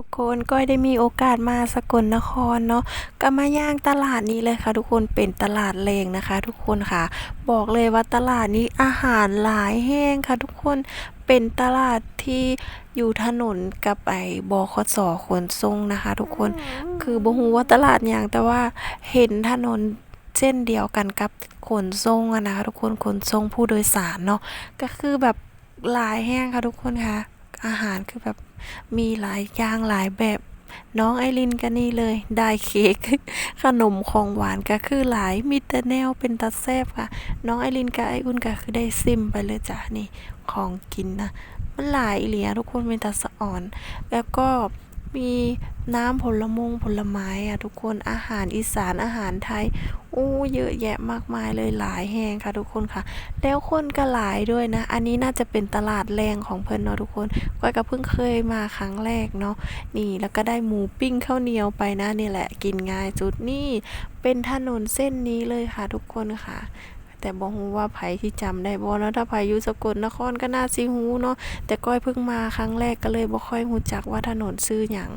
ทุกคนก้อยได้มีโอกาสมาสกลนครเนาะก็มาย่างตลาดนี้เลยค่ะ ทุกคนเป็นตลาดแรงนะคะ ทุกคนค่ะ บอกเลยว่าตลาดนี้อาหารหลายแห้งค่ะ ทุกคนเป็นตลาดที่อยู่ถนนกับไอ้บขสขนส่งนะคะ ทุกคนคือบ่ฮู้ว่าตลาดหยังแต่ว่าเห็นถนนเส้นเดียวกันกับขนส่งอะนะคะ ทุกคนขนส่งผู้โดยสารเนาะก็คือแบบหลายแห้งค่ะทุกคนค่ะ อาหารคือแบบมีหลายอย่างหลายแบบ น้องไอรินก็นี่เลย ได้เค้กขนมของหวานก็คือหลายมีแต่แนวเป็นตาแซบค่ะ น้องไอรินกับไออุ่นก็คือได้ซิมไปเลยจ้ะนี่ของกินนะมันหลายเหลียญทุกคนเป็นตาสะอ่อน แล้วก็มี น้ำผลมงผลไม้อะทุกคนอาหารอีสานอาหารไทยอู้เยอะแยะมากมายเลยหลายแห่งค่ะทุกคนค่ะ แล้วคนก็หลายด้วยนะ อันนี้น่าจะเป็นตลาดแรงของเพิ่นเนาะทุกคนก้อยก็เพิ่งเคยมาครั้งแรกเนาะนี่แล้วก็ได้หมูปิ้งข้าวเหนียวไปนะนี่แหละกินง่ายสุดนี่เป็นถนนเส้นนี้เลยค่ะทุกคนค่ะแต่บ่ฮู้ว่าไผที่จำได้บ่เนาะถ้าไผอยู่สกลนครก็น่าสิฮู้เนาะแต่ก้อยเพิ่งมาครั้งแรกก็เลยบ่ค่อยฮู้จักว่าถนนชื่อหยัง